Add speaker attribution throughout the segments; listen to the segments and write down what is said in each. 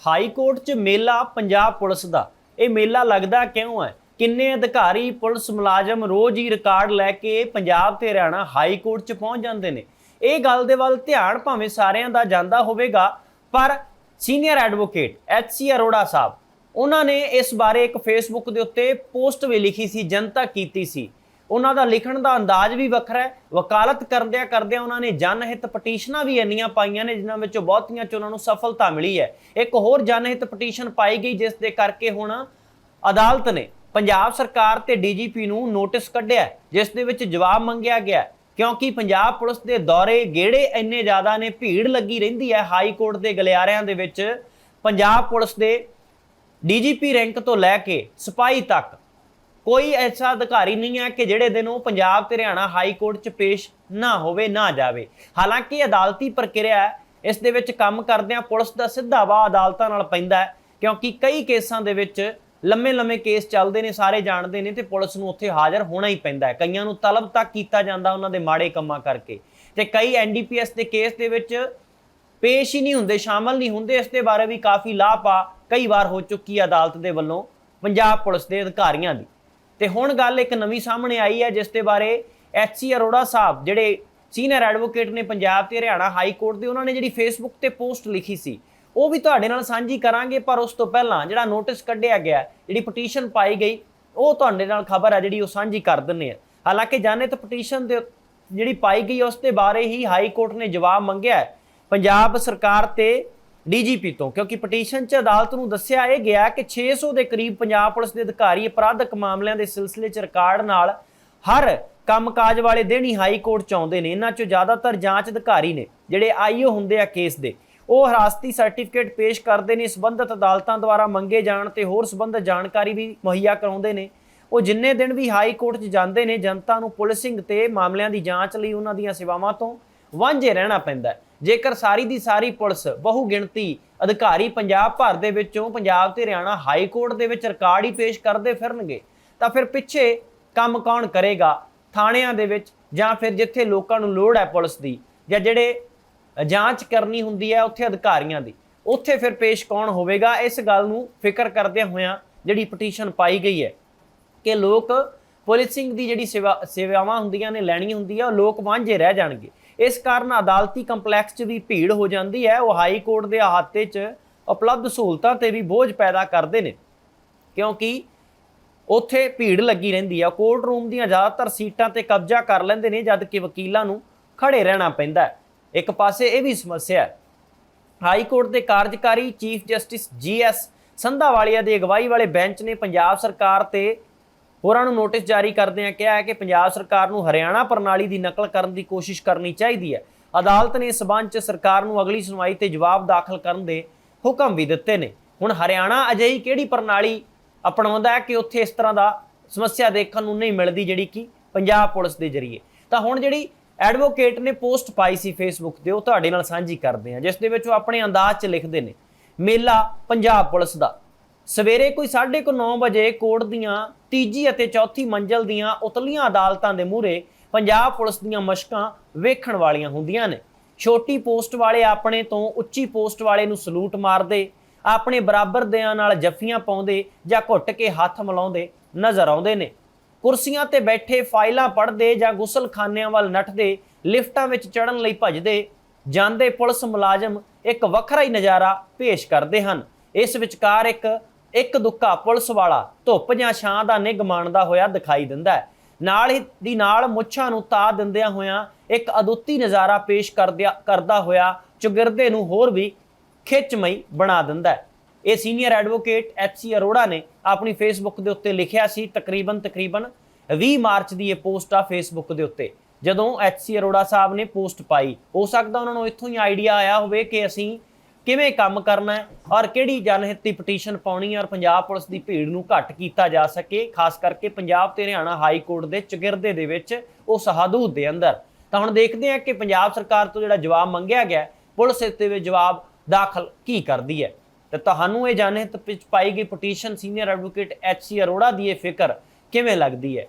Speaker 1: High court 'ਚ ਮੇਲਾ Punjab police ਦਾ। ਇਹ ਮੇਲਾ ਲੱਗਦਾ ਕਿਉਂ ਹੈ? ਕਿੰਨੇ ਅਧਿਕਾਰੀ ਪੁਲਿਸ ਮੁਲਾਜ਼ਮ ਰੋਜ਼ ਹੀ ਰਿਕਾਰਡ ਲੈ ਕੇ ਪੰਜਾਬ ਤੇ ਹਰਿਆਣਾ ਹਾਈ ਕੋਰਟ 'ਚ ਪਹੁੰਚ ਜਾਂਦੇ ਨੇ? ਇਹ ਗੱਲ ਦੇ ਵੱਲ ਧਿਆਨ ਭਾਵੇਂ ਸਾਰਿਆਂ ਦਾ ਜਾਂਦਾ ਹੋਵੇਗਾ, ਪਰ senior advocate HC Arora Sahib, ਉਹਨਾਂ ਨੇ ਇਸ ਬਾਰੇ ਇੱਕ ਫੇਸਬੁੱਕ ਦੇ ਉੱਤੇ ਪੋਸਟ ਵੀ ਲਿਖੀ ਸੀ, ਜਨਤਾ ਕੀਤੀ ਸੀ। ਉਹਨਾਂ ਦਾ ਲਿਖਣ ਦਾ ਅੰਦਾਜ਼ ਵੀ ਵੱਖਰਾ ਹੈ। ਵਕਾਲਤ ਕਰਦਿਆਂ ਕਰਦਿਆਂ ਉਹਨਾਂ ਨੇ ਜਨਹਿਤ ਪਟੀਸ਼ਨਾਂ ਵੀ ਇੰਨੀਆਂ ਪਾਈਆਂ ਨੇ, ਜਿਨ੍ਹਾਂ ਵਿੱਚੋਂ ਬਹੁਤੀਆਂ ਚ ਉਹਨਾਂ ਨੂੰ ਸਫਲਤਾ ਮਿਲੀ ਹੈ। ਇੱਕ ਹੋਰ ਜਨਹਿਤ ਪਟੀਸ਼ਨ ਪਾਈ ਗਈ, ਜਿਸ ਦੇ ਕਰਕੇ ਹੁਣ ਅਦਾਲਤ ਨੇ ਪੰਜਾਬ ਸਰਕਾਰ ਤੇ ਡੀਜੀਪੀ ਨੂੰ ਨੋਟਿਸ ਕੱਢਿਆ ਜਿਸ ਦੇ ਵਿੱਚ ਜਵਾਬ ਮੰਗਿਆ ਗਿਆ ਕਿਉਂਕਿ ਪੰਜਾਬ ਪੁਲਿਸ ਦੇ ਦੌਰੇ ਗੇੜੇ ਇੰਨੇ ਜ਼ਿਆਦਾ ਨੇ, ਭੀੜ ਲੱਗੀ ਰਹਿੰਦੀ ਹੈ ਹਾਈ ਕੋਰਟ ਦੇ ਗਲਿਆਰਿਆਂ ਦੇ ਵਿੱਚ। ਪੰਜਾਬ ਪੁਲਿਸ ਦੇ ਡੀਜੀਪੀ ਰੈਂਕ ਤੋਂ ਲੈ ਕੇ ਸਿਪਾਹੀ ਤੱਕ ਕੋਈ ਐਸਾ ਅਧਿਕਾਰੀ ਨਹੀਂ ਹੈ ਕਿ ਜਿਹੜੇ ਦਿਨ ਉਹ ਪੰਜਾਬ ਤੇ ਹਰਿਆਣਾ ਹਾਈ ਕੋਰਟ 'ਚ ਪੇਸ਼ ਨਾ ਹੋਵੇ, ਨਾ ਜਾਵੇ। ਹਾਲਾਂਕਿ ਅਦਾਲਤੀ ਪ੍ਰਕਿਰਿਆ ਹੈ ਇਸ ਦੇ ਵਿੱਚ ਕੰਮ ਕਰਦਿਆਂ ਪੁਲਿਸ ਦਾ ਸਿੱਧਾ ਵਾ ਅਦਾਲਤਾਂ ਨਾਲ ਪੈਂਦਾ ਹੈ, ਕਿਉਂਕਿ ਕਈ ਕੇਸਾਂ ਦੇ ਵਿੱਚ ਲੰਮੇ ਲੰਮੇ ਕੇਸ ਚੱਲਦੇ ਨੇ, ਸਾਰੇ ਜਾਣਦੇ ਨੇ ਤੇ ਪੁਲਿਸ ਨੂੰ ਉੱਥੇ ਹਾਜ਼ਰ ਹੋਣਾ ਹੀ ਪੈਂਦਾ ਹੈ। ਕਈਆਂ ਨੂੰ ਤਲਬ ਤੱਕ ਕੀਤਾ ਜਾਂਦਾ ਉਹਨਾਂ ਦੇ ਮਾੜੇ ਕੰਮਾਂ ਕਰਕੇ ਤੇ ਕਈ ਐਨਡੀਪੀਐਸ ਦੇ ਕੇਸ ਦੇ ਵਿੱਚ ਪੇਸ਼ ਹੀ ਨਹੀਂ ਹੁੰਦੇ, ਸ਼ਾਮਲ ਨਹੀਂ ਹੁੰਦੇ। ਇਸ ਦੇ ਬਾਰੇ ਵੀ ਕਾਫੀ ਲਾਪਾ ਕਈ ਵਾਰ ਹੋ ਚੁੱਕੀ ਅਦਾਲਤ ਦੇ ਵੱਲੋਂ ਪੰਜਾਬ ਪੁਲਿਸ ਦੇ ਅਧਿਕਾਰੀਆਂ ਦੀ। ਤੇ ਹੁਣ ਗੱਲ ਇੱਕ ਨਵੀਂ ਸਾਹਮਣੇ ਆਈ ਹੈ, ਜਿਸ ਦੇ ਬਾਰੇ ਐਚਸੀ ਅਰੋੜਾ ਸਾਹਿਬ, ਜਿਹੜੇ ਸੀਨੀਅਰ ਐਡਵੋਕੇਟ ਨੇ ਪੰਜਾਬ ਤੇ ਹਰਿਆਣਾ ਹਾਈ ਕੋਰਟ ਦੇ, ਉਹਨਾਂ ਨੇ ਜਿਹੜੀ ਫੇਸਬੁੱਕ ਤੇ ਪੋਸਟ ਲਿਖੀ ਸੀ, ਉਹ ਵੀ ਤੁਹਾਡੇ ਨਾਲ ਸਾਂਝੀ ਕਰਾਂਗੇ, ਪਰ ਉਸ ਤੋਂ ਪਹਿਲਾਂ ਜਿਹੜਾ ਨੋਟਿਸ ਕੱਢਿਆ ਗਿਆ, ਜਿਹੜੀ ਪਟੀਸ਼ਨ ਪਾਈ ਗਈ, ਉਹ ਤੁਹਾਡੇ ਨਾਲ ਖਬਰ ਹੈ ਜਿਹੜੀ ਉਹ ਸਾਂਝੀ ਕਰ ਦਿੰਨੇ ਆ ਹਾਲਾਂਕਿ ਜਾਣੇ ਤਾਂ ਪਟੀਸ਼ਨ ਦੇ ਜਿਹੜੀ ਪਾਈ ਗਈ, ਉਸ ਦੇ ਬਾਰੇ ਹੀ ਹਾਈ ਕੋਰਟ ਨੇ ਜਵਾਬ ਮੰਗਿਆ ਪੰਜਾਬ ਸਰਕਾਰ ਤੇ ਡੀਜੀਪੀ ਤੋਂ, ਕਿਉਂਕਿ ਪਟੀਸ਼ਨ 'ਚ ਅਦਾਲਤ ਨੂੰ ਦੱਸਿਆ ਇਹ ਗਿਆ ਕਿ 600 ਦੇ ਕਰੀਬ ਪੰਜਾਬ ਪੁਲਿਸ ਦੇ ਅਧਿਕਾਰੀ ਅਪਰਾਧਕ ਮਾਮਲਿਆਂ ਦੇ ਸਿਲਸਿਲੇ 'ਚ ਰਿਕਾਰਡ ਨਾਲ ਹਰ ਕੰਮਕਾਜ ਵਾਲੇ ਦਿਨ ਹੀ ਹਾਈ ਕੋਰਟ 'ਚ ਆਉਂਦੇ ਨੇ। ਇਹਨਾਂ 'ਚੋਂ ਜ਼ਿਆਦਾਤਰ ਜਾਂਚ ਅਧਿਕਾਰੀ ਨੇ, ਜਿਹੜੇ ਆਈਓ ਹੁੰਦੇ ਆ ਕੇਸ ਦੇ। ਉਹ ਹਰਾਸਤੀ ਸਰਟੀਫਿਕੇਟ ਪੇਸ਼ ਕਰਦੇ ਨੇ, ਸੰਬੰਧਿਤ ਅਦਾਲਤਾਂ ਦੁਆਰਾ ਮੰਗੇ ਜਾਣ ਤੇ ਹੋਰ ਸੰਬੰਧਿਤ ਜਾਣਕਾਰੀ ਵੀ ਮੁਹੱਈਆ ਕਰਾਉਂਦੇ ਨੇ। ਉਹ ਜਿੰਨੇ ਦਿਨ ਵੀ ਹਾਈ ਕੋਰਟ 'ਚ ਜਾਂਦੇ ਨੇ, ਜਨਤਾ ਨੂੰ ਪੁਲਿਸਿੰਗ ਤੇ ਮਾਮਲਿਆਂ ਦੀ ਜਾਂਚ ਲਈ ਉਹਨਾਂ ਦੀਆਂ ਸੇਵਾਵਾਂ ਤੋਂ ਵਾਂਝੇ ਰਹਿਣਾ ਪੈਂਦਾ ਜੇਕਰ ਸਾਰੀ ਦੀ ਸਾਰੀ ਪੁਲਿਸ ਬਹੁ ਗਿਣਤੀ ਅਧਿਕਾਰੀ ਪੰਜਾਬ ਭਰ ਦੇ ਵਿੱਚੋਂ, ਪੰਜਾਬ ਤੇ ਹਰਿਆਣਾ ਹਾਈ ਕੋਰਟ ਦੇ ਵਿੱਚ ਰਿਕਾਰਡ ਹੀ ਪੇਸ਼ ਕਰਦੇ ਫਿਰਨਗੇ, ਤਾਂ ਫਿਰ ਪਿੱਛੇ ਕੰਮ ਕੌਣ ਕਰੇਗਾ? ਥਾਣਿਆਂ ਦੇ ਵਿੱਚ ਜਾਂ ਫਿਰ ਜਿੱਥੇ ਲੋਕਾਂ ਨੂੰ ਲੋੜ ਹੈ ਪੁਲਿਸ ਦੀ, ਜਾਂ ਜਿਹੜੇ ਜਾਂਚ ਕਰਨੀ ਹੁੰਦੀ ਹੈ ਉੱਥੇ ਅਧਿਕਾਰੀਆਂ ਦੀ। ਉੱਥੇ ਫਿਰ ਪੇਸ਼ ਕੌਣ ਹੋਵੇਗਾ? ਇਸ ਗੱਲ ਨੂੰ ਫਿਕਰ ਕਰਦਿਆਂ ਹੋਇਆਂ ਜਿਹੜੀ ਪਟੀਸ਼ਨ ਪਾਈ ਗਈ ਹੈ ਕਿ ਲੋਕ ਪੁਲਿਸਿੰਗ ਦੀ ਜਿਹੜੀ ਸੇਵਾ, ਸੇਵਾਵਾਂ ਹੁੰਦੀਆਂ ਨੇ ਲੈਣੀ ਹੁੰਦੀ ਹੈ ਉਹ ਲੋਕ ਵਾਂਝੇ ਰਹਿ ਜਾਣਗੇ। ਇਸ ਕਾਰਨ ਅਦਾਲਤੀ ਕੰਪਲੈਕਸ 'ਚ ਵੀ ਭੀੜ ਹੋ ਜਾਂਦੀ ਹੈ। ਉਹ ਹਾਈ ਕੋਰਟ ਦੇ ਅਹਾਤੇ 'ਚ ਉਪਲਬਧ ਸਹੂਲਤਾਂ ਤੇ ਵੀ ਬੋਝ ਪੈਦਾ ਕਰਦੇ ਨੇ, ਕਿਉਂਕਿ ਉੱਥੇ ਭੀੜ ਲੱਗੀ ਰਹਿੰਦੀ ਆ। ਕੋਰਟ ਰੂਮ ਦੀਆਂ ਜ਼ਿਆਦਾਤਰ ਸੀਟਾਂ ਤੇ ਕਬਜ਼ਾ ਕਰ ਲੈਂਦੇ ਨੇ, ਜਦ ਕਿ ਵਕੀਲਾਂ ਨੂੰ ਖੜੇ ਰਹਿਣਾ ਪੈਂਦਾ ਹੈ। ਇੱਕ ਪਾਸੇ ਇਹ ਵੀ ਸਮੱਸਿਆ ਹੈ, ਹਾਈ ਕੋਰਟ ਦੇ ਕਾਰਜਕਾਰੀ chief justice G GS Sandhawalia ਦੀ ਅਗਵਾਈ ਵਾਲੇ ਬੈਂਚ ਨੇ ਪੰਜਾਬ ਸਰਕਾਰ ਤੇ ਹੋਰਾਂ ਨੂੰ ਨੋਟਿਸ ਜਾਰੀ ਕਰਦਿਆਂ ਕਿਹਾ ਹੈ ਕਿ ਪੰਜਾਬ ਸਰਕਾਰ ਨੂੰ ਹਰਿਆਣਾ ਪ੍ਰਣਾਲੀ ਦੀ ਨਕਲ ਕਰਨ ਦੀ ਕੋਸ਼ਿਸ਼ ਕਰਨੀ ਚਾਹੀਦੀ ਹੈ। ਅਦਾਲਤ ਨੇ ਇਸ ਸਬੰਧ 'ਚ ਸਰਕਾਰ ਨੂੰ ਅਗਲੀ ਸੁਣਵਾਈ ਤੇ ਜਵਾਬ ਦਾਖਲ ਕਰਨ ਦੇ ਹੁਕਮ ਵੀ ਦਿੱਤੇ ਨੇ। ਹੁਣ ਹਰਿਆਣਾ ਅਜਿਹੀ ਕਿਹੜੀ ਪ੍ਰਣਾਲੀ ਅਪਣਾਉਂਦਾ ਹੈ ਕਿ ਉੱਥੇ ਇਸ ਤਰ੍ਹਾਂ ਦਾ ਸਮੱਸਿਆ ਦੇਖਣ ਨੂੰ ਨਹੀਂ ਮਿਲਦੀ ਜਿਹੜੀ ਕਿ ਪੰਜਾਬ ਪੁਲਿਸ ਦੇ ਜ਼ਰੀਏ? ਤਾਂ ਹੁਣ ਜਿਹੜੀ ਐਡਵੋਕੇਟ ਨੇ ਪੋਸਟ ਪਾਈ ਸੀ ਫੇਸਬੁੱਕ ਤੇ, ਉਹ ਤੁਹਾਡੇ ਨਾਲ ਸਾਂਝੀ ਕਰਦੇ ਆ ਜਿਸ ਦੇ ਵਿੱਚ ਉਹ ਆਪਣੇ ਅੰਦਾਜ਼ 'ਚ ਲਿਖਦੇ ਨੇ, ਮੇਲਾ ਪੰਜਾਬ ਪੁਲਿਸ ਦਾ। ਸਵੇਰੇ ਕੋਈ 9:30 ਵਜੇ ਕੋਰਟ ਦੀਆਂ ਤੀਜੀ ਅਤੇ ਚੌਥੀ ਮੰਜ਼ਲ ਦੀਆਂ ਉਤਲੀਆਂ ਅਦਾਲਤਾਂ ਦੇ ਮੂਹਰੇ ਪੰਜਾਬ ਪੁਲਿਸ ਦੀਆਂ ਮਸ਼ਕਾਂ ਵੇਖਣ ਵਾਲੀਆਂ ਹੁੰਦੀਆਂ ਨੇ। ਛੋਟੀ ਪੋਸਟ ਵਾਲੇ ਆਪਣੇ ਤੋਂ ਉੱਚੀ ਪੋਸਟ ਵਾਲੇ ਨੂੰ ਸਲੂਟ ਮਾਰਦੇ, ਆਪਣੇ ਬਰਾਬਰ ਦਿਆਂ ਨਾਲ ਜੱਫੀਆਂ ਪਾਉਂਦੇ ਜਾਂ ਘੁੱਟ ਕੇ ਹੱਥ ਮਿਲਾਉਂਦੇ ਨਜ਼ਰ ਆਉਂਦੇ ਨੇ। ਕੁਰਸੀਆਂ ਤੇ ਬੈਠੇ ਫਾਈਲਾਂ ਪੜ੍ਹਦੇ ਜਾਂ ਗੁਸਲਖਾਨਿਆਂ ਵੱਲ ਨੱਠਦੇ, ਲਿਫਟਾਂ ਵਿੱਚ ਚੜਨ ਲਈ ਭੱਜਦੇ, ਜਾਂਦੇ ਪੁਲਿਸ ਮੁਲਾਜ਼ਮ ਇੱਕ ਵੱਖਰਾ ਹੀ ਨਜ਼ਾਰਾ ਪੇਸ਼ ਕਰਦੇ ਹਨ। ਇਸ ਵਿਚਕਾਰ ਇੱਕ ਇੱਕ ਦੁੱਕਾ ਪੁਲਿਸ ਵਾਲਾ ਧੁੱਪ ਜਾਂ ਛਾਂ ਦਾ ਨਿੱਘ ਮਾਣਦਾ ਹੋਇਆ ਦਿਖਾਈ ਦਿੰਦਾ ਹੈ। ਨਾਲ ਹੀ ਦੀ ਨਾਲ ਮੁੱਛਾਂ ਨੂੰ ਤਾ ਦਿੰਦਿਆਂ ਹੋਇਆਂ ਇੱਕ ਅਦੁੱਤੀ ਨਜ਼ਾਰਾ ਪੇਸ਼ ਕਰਦਿਆ ਕਰਦਾ ਹੋਇਆ ਚੁਗਿਰਦੇ ਨੂੰ ਹੋਰ ਵੀ ਖਿੱਚਮਈ ਬਣਾ ਦਿੰਦਾ ਹੈ। ਇਹ ਸੀਨੀਅਰ ਐਡਵੋਕੇਟ ਐਚਸੀ ਅਰੋੜਾ ਨੇ ਆਪਣੀ ਫੇਸਬੁੱਕ ਦੇ ਉੱਤੇ ਲਿਖਿਆ ਸੀ। ਤਕਰੀਬਨ ਤਕਰੀਬਨ 20 ਮਾਰਚ ਦੀ ਇਹ ਪੋਸਟ ਆ ਫੇਸਬੁੱਕ ਦੇ ਉੱਤੇ। ਜਦੋਂ ਐਚਸੀ ਅਰੋੜਾ ਸਾਹਿਬ ਨੇ ਪੋਸਟ ਪਾਈ, ਹੋ ਸਕਦਾ ਉਹਨਾਂ ਨੂੰ ਇੱਥੋਂ ਹੀ ਆਈਡੀਆ ਆਇਆ ਹੋਵੇ ਕਿ ਅਸੀਂ ਕਿਵੇਂ ਕੰਮ ਕਰਨਾ ਹੈ ਔਰ ਕਿਹੜੀ ਜਨਹਿਤ ਦੀ ਪਟੀਸ਼ਨ ਪਾਉਣੀ ਹੈ ਔਰ ਪੰਜਾਬ ਪੁਲਿਸ ਦੀ ਭੀੜ ਨੂੰ ਘੱਟ ਕੀਤਾ ਜਾ ਸਕੇ, ਖਾਸ ਕਰਕੇ ਪੰਜਾਬ ਤੇ ਹਰਿਆਣਾ ਹਾਈ ਕੋਰਟ ਦੇ ਚਗਿਰਦੇ ਦੇ ਵਿੱਚ ਉਸ ਹਦੂਦ ਦੇ ਅੰਦਰ। ਤਾਂ ਹੁਣ ਦੇਖਦੇ ਹਾਂ ਕਿ ਪੰਜਾਬ ਸਰਕਾਰ ਤੋਂ ਜਿਹੜਾ ਜਵਾਬ ਮੰਗਿਆ ਗਿਆ ਪੁਲਿਸ ਇਸ 'ਤੇ ਵਿੱਚ ਜਵਾਬ ਦਾਖਲ ਕੀ ਕਰਦੀ ਹੈ। ਤੇ ਤੁਹਾਨੂੰ ਇਹ ਜਨਹਿਤ ਵਿੱਚ ਪਾਈ ਗਈ petition senior advocate HC Arora ਦੀ ਇਹ ਫਿਕਰ ਕਿਵੇਂ ਲੱਗਦੀ ਹੈ?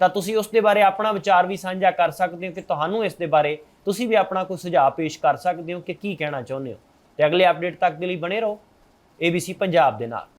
Speaker 1: ਤਾਂ ਤੁਸੀਂ ਉਸ ਦੇ ਬਾਰੇ ਆਪਣਾ ਵਿਚਾਰ ਵੀ ਸਾਂਝਾ ਕਰ ਸਕਦੇ ਹੋ ਕਿ ਤੁਹਾਨੂੰ ਇਸ ਦੇ ਬਾਰੇ ਤੁਸੀਂ ਵੀ ਆਪਣਾ ਕੋਈ ਸੁਝਾਅ ਪੇਸ਼ ਕਰ ਸਕਦੇ ਹੋ ਕਿ ਕੀ ਕਹਿਣਾ ਚਾਹੁੰਦੇ ਹੋ? ਤੇ ਅਗਲੇ ਅਪਡੇਟ ਤੱਕ ਦੇ ਲਈ ਬਣੇ ਰਹੋ। ABC ਪੰਜਾਬ ਦੇ ਨਾਲ।